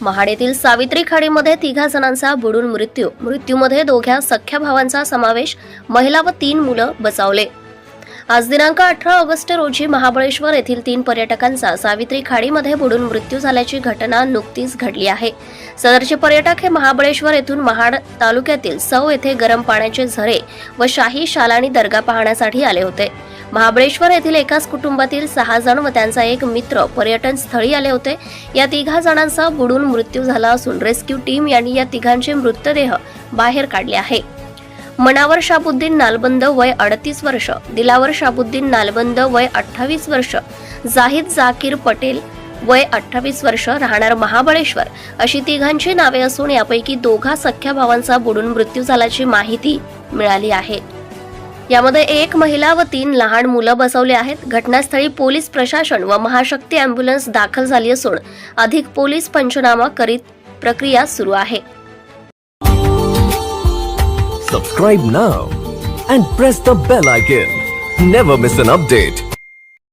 महाड येथील सावित्री खाडीमध्ये तिघा जणांचा बुडून मृत्यू. मृत्यूमध्ये दोघ्या सख्या भावांचा समावेश महिला व तीन मुलं बचावले. आज दिनांक अठरा ऑगस्ट रोजी महाबळेश्वर येथील तीन पर्यटकांचा सावित्री खाडीमध्ये बुडून मृत्यू झाल्याची घटना नुकतीच घडली आहे. सदरचे पर्यटक हे महाबळेश्वर येथून महाड तालुक्यातील सौ येथे गरम पाण्याचे झरे व शाही शालानी दर्गा पाहण्यासाठी आले होते. महाबळेश्वर येथील एकाच कुटुंबातील सहा जण व त्यांचा एक मित्र पर्यटन स्थळी आले होते. या तिघा जणांचा बुडून मृत्यू झाला असून रेस्क्यू टीम यांनी या तिघांचे मृतदेह बाहेर काढले आहे. मनावर शाबुद्दीन नालबंद वय अडतीस वर्ष दिलावर शाबुद्दीन नालबंद वय अठ्ठावीस वर्ष जाहिद जाकीर पटेल वय अठ्ठावीस वर्ष राहणार महाबळेश्वर अशी तिघांची नावे असून यापैकी दोघा सख्या भावांचा बुडून मृत्यू झाल्याची माहिती मिळाली आहे. यामध्ये एक महिला व तीन लहान मुलं बसवले आहेत. घटनास्थळी पोलीस प्रशासन व महाशक्ती अँब्युलन्स दाखल झाली असून अधिक पोलीस पंचनामा करीत प्रक्रिया सुरू आहे. Subscribe now and press the bell icon never miss an update